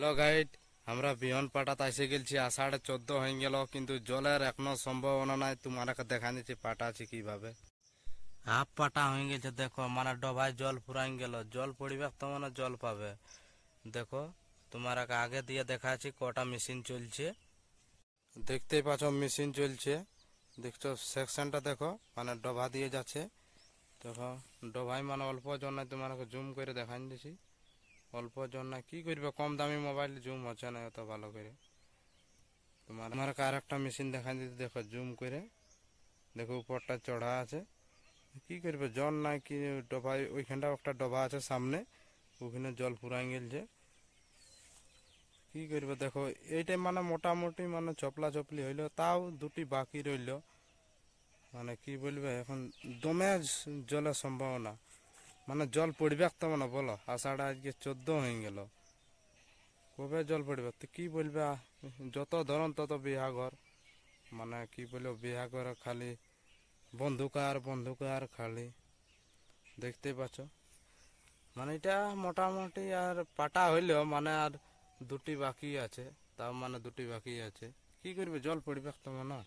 Hello guide, আমরা বিহন পাটাতে এসে গেছি আষাঢ় চোদ্দ হয়ে গেল, কিন্তু জলের এখনও সম্ভাবনা নাই। তোমারকে দেখা দিচ্ছি পাটা আছে কীভাবে। হাফ পাটা হয়ে গেছে, দেখো মানে ডবায় জল ফুরাই গেল। জল পড়িবে, তো মানে জল পাবে। দেখো তোমার একটা আগে দিয়ে দেখাচ্ছি কটা মেশিন চলছে। দেখতেই পাচ্ছ, মেশিন চলছে। দেখছ, সেকশনটা দেখো মানে ডবা দিয়ে যাচ্ছে। দেখো, ডবাই মানে অল্প জন্য তোমাকে জুম করে দেখাই দিছি অল্প জন্য কি করবে? কম দামি মোবাইল জুম হচ্ছে না এত ভালো করে। তোমার আমার আর একটা মেশিন দেখাই দিতে, দেখো জুম করে। দেখো, উপরটা চড়া আছে। কি করবে? জল নাই কি ডবাই ওইখানটা একটা ডবা আছে সামনে। ওখানে জল পুরাই গেলছে। কি করবে? দেখো এইটাই মানে মোটামুটি মানে চপলা চপলি হইল, তাও দুটি বাকি রইল। মানে কি বলবে? এখন দমে জলের সম্ভাবনা। মানে জল পড়বে তো মানে বলো? আষাঢ় আজকে চোদ্দ হয়ে গেল। কবে জল পড়বে? তো কি বলবে? যত ধরন তত বিহাঘর। মানে কি বলব, বিহাঘর খালি বন্ধুক আর বন্ধুক আর খালি। দেখতেই পাচ্ছ? মানে এটা মোটামুটি আর পাটা হইলেও মানে আর দুটি বাকি আছে। তাও মানে দুটি বাকি আছে। কি করবে? জল পড়বে তো না